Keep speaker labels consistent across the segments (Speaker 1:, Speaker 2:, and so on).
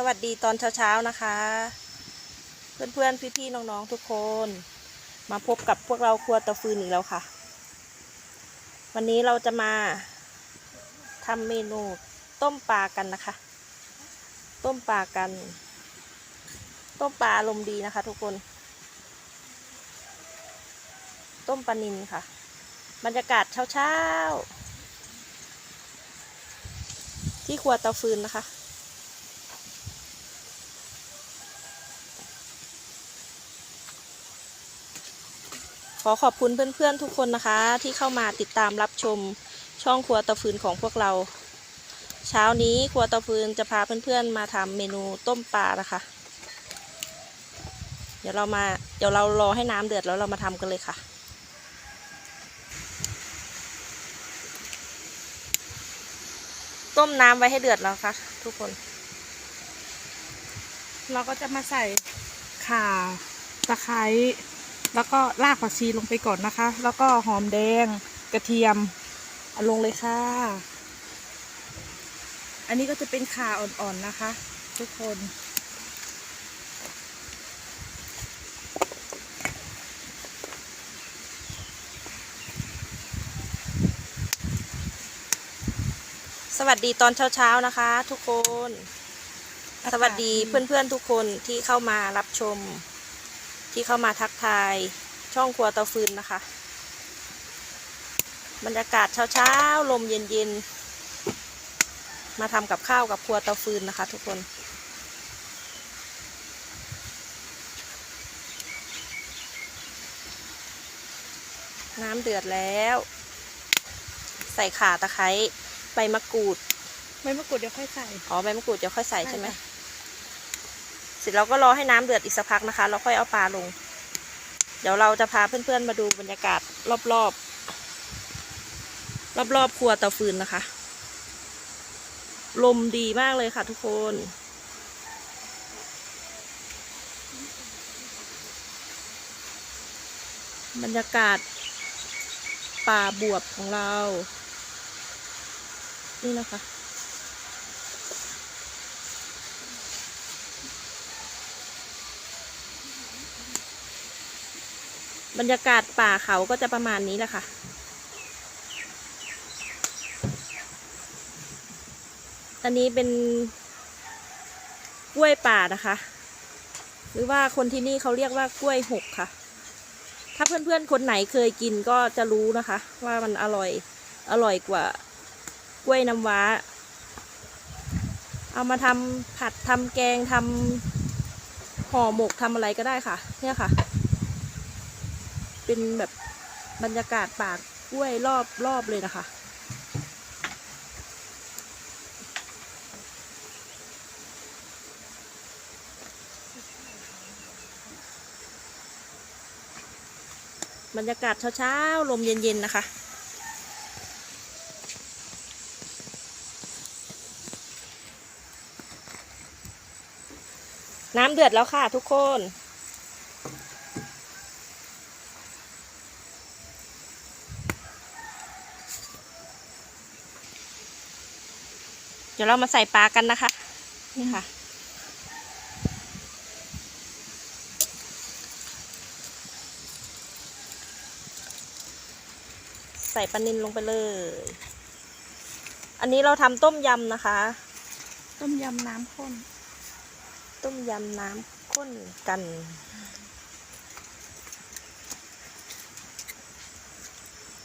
Speaker 1: สวัสดีตอนเช้าๆนะคะ เพื่อนๆ พี่ๆ น้องๆ ทุกคน มาพบกับพวกเราครัวตะฟืนอีกแล้วค่ะ วันนี้เราจะมาทำเมนูต้มปลากันนะคะ ต้มปลากัน ต้มปลาลมดีนะคะ ทุกคน ต้มปลานินค่ะ บรรยากาศเช้าๆ ที่ครัวเตาฟืนนะคะ อขอบคุณเพื่อนๆทุกคนนะคะ ที่เข้ามาติดตามรับชมช่องครัวตาฟืนของพวกเรา เช้านี้ครัวตาฟืนจะพาเพื่อนๆมาทำเมนูต้มปลานะคะ เดี๋ยวเรามาเดี๋ยวเรารอให้น้ำเดือดแล้วเรามาทำกันเลยค่ะต้มน้ำไว้ให้เดือดแล้วค่ะ ทุกคน
Speaker 2: เราก็จะมาใส่ข่าตะไคร้ แล้วก็รากผักชีลงไปก่อนนะคะ แล้วก็หอมแดงกระเทียมเอาลงเลยค่ะ อันนี้ก็จะเป็นขาอ่อนๆนะคะ ทุกคน
Speaker 1: สวัสดีตอนเช้าๆนะคะ ทุกคน สวัสดีเพื่อนๆทุกคนที่เข้ามารับชม ที่เข้ามาทักทายช่องครัวเตาฟืนนะคะ บรรยากาศเช้าๆลมเย็นๆมาทำกับข้าวกับครัวเตาฟืนนะคะ ทุกคนน้ำเดือดแล้ว ใส่ข่าตะไคร้ใบมะกรูด
Speaker 2: ไม่มะกรูดเดี๋ยวค่อยใส่
Speaker 1: อ๋อใบมะกรูดเดี๋ยวค่อยใส่ใช่ไหม
Speaker 2: ใช่ค่ะ
Speaker 1: เส ร็จแล้วก็รอให้น้ำเดือดอีกสักพักนะคะแล้วค่อยเอาปลาลง เดี๋ยวเราจะพาเพื่อนๆมาดูบรรยากาศรอบๆ รอบๆครัวเตาฟืนนะคะ ลมดีมากเลยค่ะทุกคนบรรยากาศป่าบวบของเรา นี่นะคะ บรรยากาศป่าเขาก็จะประมาณนี้แหละค่ะ อันนี้เป็นกล้วยป่านะคะ หรือว่าคนที่นี่เขาเรียกว่ากล้วยหกค่ะ ถ้าเพื่อนๆคนไหนเคยกินก็จะรู้นะคะ ว่ามันอร่อยอร่อยกว่ากล้วยน้ำว้า เอามาทำผัดทำแกงทำห่อหมกทำอะไรก็ได้ค่ะ เนี่ยค่ะ เป็นแบบบรรยากาศป่ากล้วยรอบรอบเลยนะคะ บรรยากาศเช้าๆ ลมเย็น ๆ นะคะน้ำเดือดแล้วค่ะทุกคน เดี๋ยวเรามาใส่ปลากันนะคะ นี่ค่ะ ใส่ปลานินลงไปเลย อันนี้เราทำต้มยำนะคะ
Speaker 2: ต้มยำน้ำข้น
Speaker 1: ต้มยำน้ำข้นกัน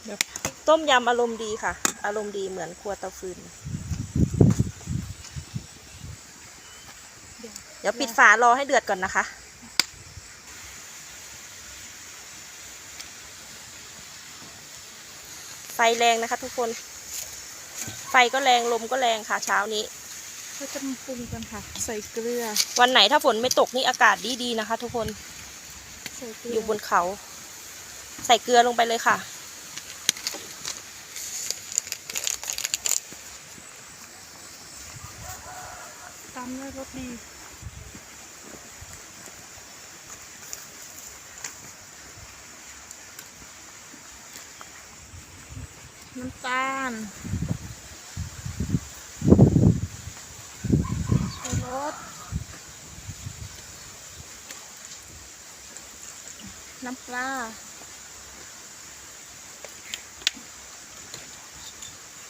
Speaker 2: เดี๋ยว
Speaker 1: ต้มยำอารมณ์ดีค่ะ อารมณ์ดีเหมือนครัวเตาฟืน
Speaker 2: เดี๋ยว
Speaker 1: เดี๋ยวปิดฝารอให้เดือดก่อนนะคะ ไฟแรงนะคะทุกคน ไฟก็แรงลมก็แรงค่ะเช้านี้
Speaker 2: เราจะมาปรุงกันค่ะ ใส่เกลือ
Speaker 1: วันไหนถ้าฝนไม่ตกนี่อากาศดีๆนะคะ ทุกคน
Speaker 2: ใส่เกลื
Speaker 1: อยู่บนเขา ใส่เกลือลงไปเลยค่ะ
Speaker 2: ตามด้วยรสดี มันรสน้ำปลา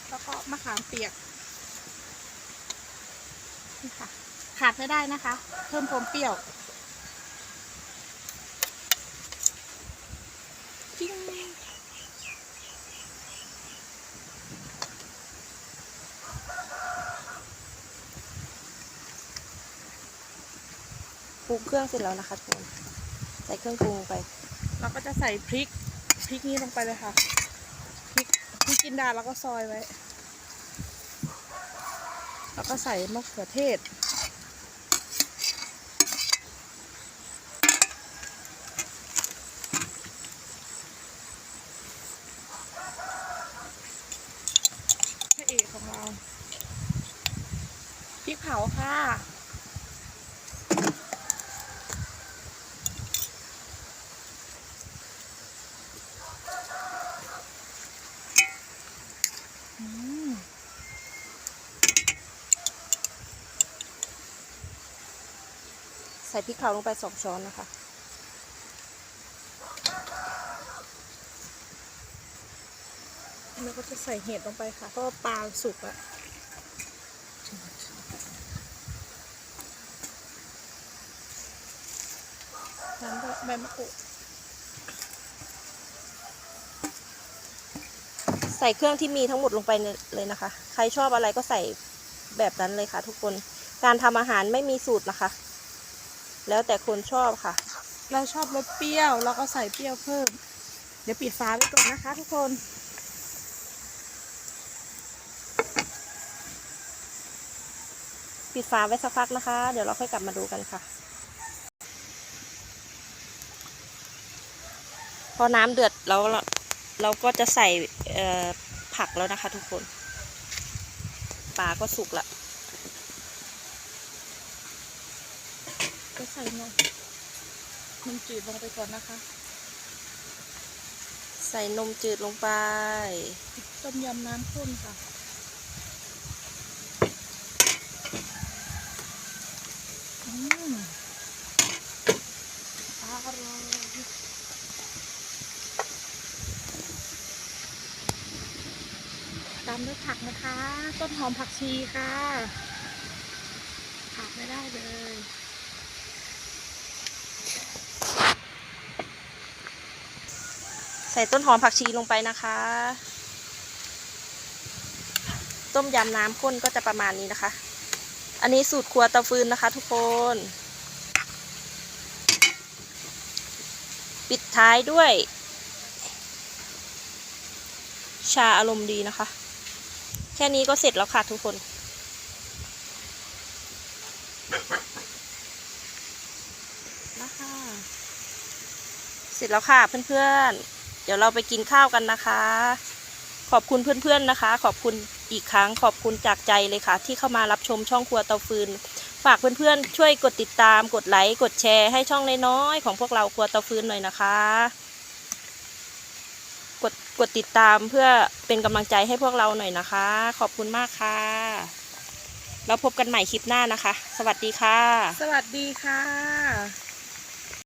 Speaker 2: แล้วก็มะขามเปียกนี่ค่ะขาดไม่ได้นะคะ เพิ่มความเปรี้ยว
Speaker 1: ปรุงเครื่องเสร็จแล้วนะคะทุกคนใส่เครื่องปรุงลงไป
Speaker 2: เราก็จะใส่พริกพริกนี้ลงไปเลยค่ะพริกพริกจินดาแล้วก็ซอยไว้ แล้วก็ใส่มะเขือเทศ พระเอกของเรา พริกเผาค่ะ อืม
Speaker 1: ใส่พริกเผาลงไปสองช้อนนะคะ
Speaker 2: แล้วก็จะใส่เห็ดลงไปค่ะ เพราะปลาสุกอะน้ำด้วยใบมะกรูด
Speaker 1: ใส่เครื่องที่มีทั้งหมดลงไปเลยนะคะ ใครชอบอะไรก็ใส่แบบนั้นเลยค่ะทุกคน การทำอาหารไม่มีสูตรนะคะ แล้วแต่คนชอบค่ะ
Speaker 2: เราชอบรสเปรี้ยวเราก็ใส่เปรี้ยวเพิ่ม เดี๋ยวปิดฝาไว้ก่อนนะคะ ทุกคน
Speaker 1: ปิดฝาไว้สักพักนะคะ เดี๋ยวเราค่อยกลับมาดูกันค่ะ พอน้ำเดือดแล้วเราเราก็จะใส่เอ่อผักแล้วนะคะ ทุกคน ปลาก็สุกละ
Speaker 2: ก็ใส่นมนมจืดลงไปก่อนนะคะ
Speaker 1: ใส่นมจืดลงไป
Speaker 2: ต้มยำน้ำข้นค่ะอืมอร่อยตามด้วยผักนะคะ ต้นหอมผักชีค่ะขาดไม่ได้เลย
Speaker 1: ใส่ต้นหอมผักชีลงไปนะคะ ต้มยำน้ำข้นก็จะประมาณนี้นะคะ อันนี้สูตรครัวเตาฟืนนะคะ ทุกคน ปิดท้ายด้วย ชาอารมณ์ดีนะคะ แค่นี้ก็เสร็จแล้วค่ะทุกคนนะคะเสร็จแล้วค่ะเพื่อนๆ เดี๋ยวเราไปกินข้าวกันนะคะ ขอบคุณเพื่อนๆนะคะ ขอบคุณอีกครั้งขอบคุณจากใจเลยค่ะ ที่เข้ามารับชมช่องครัวเตาฟืน ฝากเพื่อนๆช่วยกดติดตาม กดไลค์กดแชร์ให้ช่องน้อยๆของพวกเราครัวเตาฟืนหน่อยนะคะ กดกดติดตามเพื่อเป็นกำลังใจให้พวกเราหน่อยนะคะ ขอบคุณมากค่ะ แล้วพบกันใหม่คลิปหน้านะคะ สวัสดีค่ะ
Speaker 2: สวัสดีค่ะ